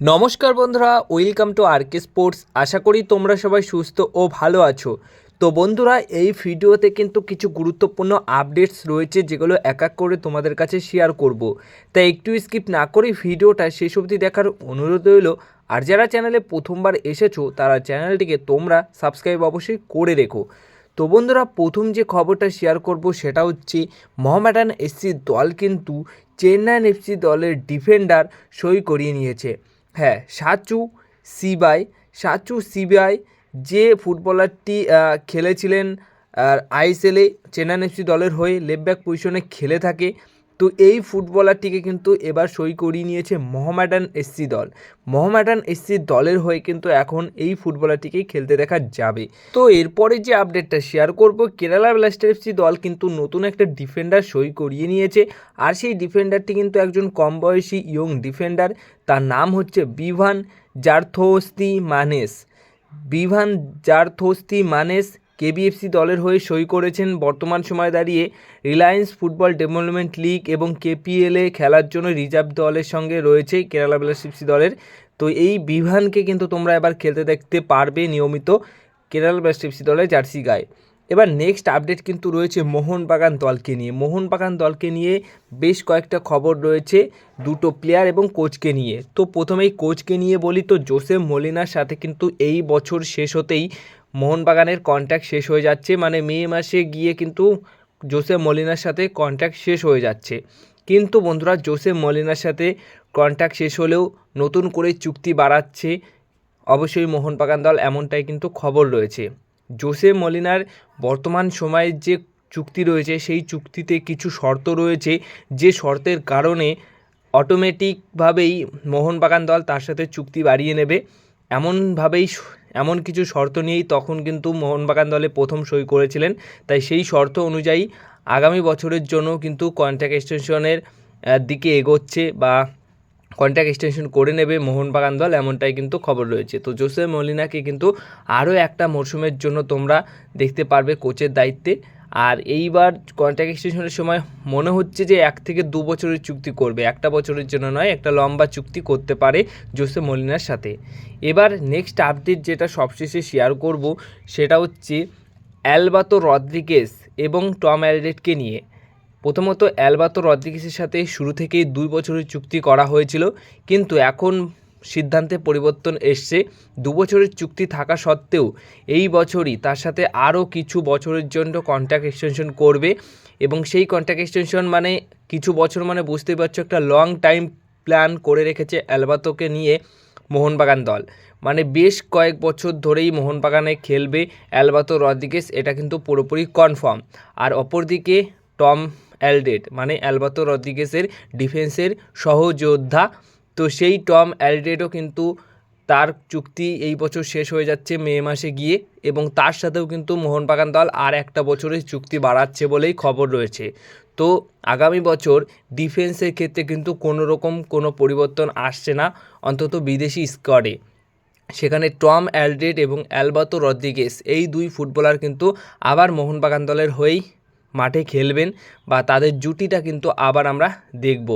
নমস্কার বন্ধুরা welcome to RK sports আশা করি তোমরা সবাই সুস্থ ও ভালো আছো। তো বন্ধুরা, এই ভিডিওতে কিন্তু কিছু গুরুত্বপূর্ণ আপডেটস রয়েছে, যেগুলো এক এক করে তোমাদের কাছে শেয়ার করব। তাই একটু স্কিপ না করে ভিডিওটা শেষ অবধি দেখার অনুরোধ রইল। আর যারা চ্যানেলে প্রথমবার এসেছ, তারা চ্যানেলটিকে তোমরা সাবস্ক্রাইব অবশ্যই করে রেখো। তো বন্ধুরা, প্রথম যে খবরটা শেয়ার করব, সেটা হচ্ছে মোহামেডান এসসি দল কিন্তু চেন্নাইন এফসি দলের ডিফেন্ডার সই করিয়ে নিয়েছে। হ্যাঁ সাচু সিবাই সাচু সিবাই যে ফুটবলারটি খেলেছিলেন আইএসএলে চেন্নাইন এফসি দলের হয়ে লেফট ব্যাক পজিশনে খেলে থাকে তো এই ফুটবলারটিকে কিন্তু এবার সই করিয়ে নিয়েছে মোহামেডান এসসি দল। মোহামেডান এসসি দলের হয়ে কিন্তু এখন এই ফুটবলারটিকেই খেলতে দেখা যাবে। তো এরপরে যে আপডেটটা শেয়ার করব কেরালা ব্লাস্টার এফসি দল কিন্তু নতুন একটা ডিফেন্ডার সই করিয়ে নিয়েছে। আর সেই ডিফেন্ডারটি কিন্তু একজন কম বয়সী ইয়ং ডিফেন্ডার তার নাম হচ্ছে বিভান জার্থোস্তি মানেস বিভান জার্থোস্তি মানেস কেবিএফসি দলের হয়ে সই করেছেন বর্তমান সময়ে দাঁড়িয়ে রিলায়েন্স ফুটবল ডেভেলপমেন্ট লিগ এবং কেপিএলে খেলার জন্য রিজার্ভ দলের সঙ্গে রয়েছে কেরালা ব্লাস্টারসি দলের। তো এই বিভানকে কিন্তু তোমরা এবার খেলতে দেখতে পারবে নিয়মিত কেরালা ব্লাস্টারসি দলের জার্সি গায়ে। এবার নেক্সট আপডেট কিন্তু রয়েছে মোহনবাগান দলকে নিয়ে। মোহনবাগান দলকে নিয়ে বেশ কয়েকটা খবর রয়েছে দুটো প্লেয়ার এবং কোচকে নিয়ে। তো প্রথমেই কোচকে নিয়ে বলি তো জোসেফ মলিনার সাথে কিন্তু এই বছর শেষ হতেই মোহনবাগানের কন্ট্যাক্ট শেষ হয়ে যাচ্ছে। মানে মে মাসে গিয়ে কিন্তু জোসেফ মলিনার সাথে কন্ট্যাক্ট শেষ হয়ে যাচ্ছে। কিন্তু বন্ধুরা জোসেফ মলিনার সাথে কন্ট্যাক্ট শেষ হলেও নতুন করে চুক্তি বাড়াচ্ছে। অবশ্যই মোহনবাগান দল এমনটাই কিন্তু খবর রয়েছে। জোসে মলিনার বর্তমান সময়ের যে চুক্তি রয়েছে, সেই চুক্তিতে কিছু শর্ত রয়েছে। যে শর্তের কারণে অটোমেটিকভাবেই মোহনবাগান দল তার সাথে চুক্তি বাড়িয়ে নেবে। এমনভাবেই এমন কিছু শর্ত নিয়েই তখন কিন্তু মোহনবাগান দলে প্রথম সই করেছিলেন। তাই সেই শর্ত অনুযায়ী আগামী বছরের জন্য কিন্তু কন্ট্রাক্ট এক্সটেনশনের দিকে এগোচ্ছে বা কন্ট্রাক্ট এক্সটেনশন করে নেবে মোহনবাগান দল, এমনটাই কিন্তু খবর রয়েছে। তো জোসে মলিনাকে কিন্তু আরও একটা মরশুমের জন্য তোমরা দেখতে পারবে কোচের দায়িত্বে। আর এইবার কন্ট্রাক্ট এক্সটেনশনের সময় মনে হচ্ছে যে এক থেকে দু বছরের চুক্তি করবে। একটা বছরের জন্য নয়, একটা লম্বা চুক্তি করতে পারে জোসে মলিনার সাথে। এবার নেক্সট আপডেট যেটা সবশেষে শেয়ার করব, সেটা হচ্ছে অ্যালবাতো রদ্রিগেস এবং টম অ্যালডেটকে নিয়ে। প্রথমত অ্যালবাতো রদ্রিগেসের সাথে শুরু থেকেই দুই বছরের চুক্তি করা হয়েছিল, কিন্তু এখন সিদ্ধান্তে পরিবর্তন এসছে। দু বছরের চুক্তি থাকা সত্ত্বেও এই বছরই তার সাথে আরও কিছু বছরের জন্য কন্ট্রাক্ট এক্সটেনশন করবে এবং সেই কন্ট্রাক্ট এক্সটেনশন মানে কিছু বছর মানে বুঝতেই পারছ একটা লং টাইম প্ল্যান করে রেখেছে অ্যালবাতোকে নিয়ে মোহনবাগান দল। মানে বেশ কয়েক বছর ধরেই মোহনবাগানে খেলবে অ্যালবাতো রদ্রিগেস এটা কিন্তু পুরোপুরি কনফার্ম আর অপরদিকে টম অ্যালডেট মানে অ্যালবাতো রদ্রিগেসের ডিফেন্সের সহযোদ্ধা। তো সেই টম অ্যালডেটও কিন্তু তার চুক্তি এই বছর শেষ হয়ে যাচ্ছে মে মাসে গিয়ে এবং তার সাথেও কিন্তু মোহনবাগান দল আর একটা বছরের চুক্তি বাড়াচ্ছে বলেই খবর রয়েছে। তো আগামী বছর ডিফেন্সের ক্ষেত্রে কিন্তু কোনো রকম কোনো পরিবর্তন আসছে না, অন্তত বিদেশি স্কোয়াডে। সেখানে টম অ্যালড্রেড এবং অ্যালবাতো রদ্রিগেস এই দুই ফুটবলার কিন্তু আবার মোহনবাগান দলের হয়েই মাঠে খেলবেন বা তাদের জুটিটা কিন্তু আবার আমরা দেখব।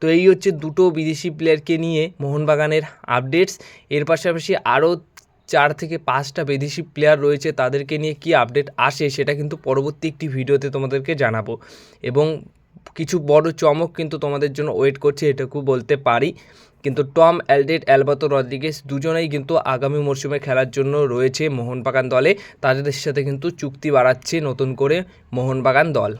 তো এই হচ্ছে দুটো বিদেশি প্লেয়ারকে নিয়ে মোহনবাগানের আপডেটস এর পাশাপাশি আরও চার থেকে পাঁচটা বিদেশি প্লেয়ার রয়েছে, তাদেরকে নিয়ে কি আপডেট আসে সেটা কিন্তু পরবর্তী একটি ভিডিওতে তোমাদেরকে জানাব। এবং কিছু বড় চমক কিন্তু তোমাদের জন্য ওয়েট করছে, এটুকু বলতে পারি। কিন্তু টম অ্যালডেট অ্যালবাতো রদ্রিগেস দুজনেই কিন্তু আগামী মরশুমে খেলার জন্য রয়েছে মোহনবাগান দলে। তাদের সাথে কিন্তু চুক্তি বাড়াচ্ছে নতুন করে মোহনবাগান দল।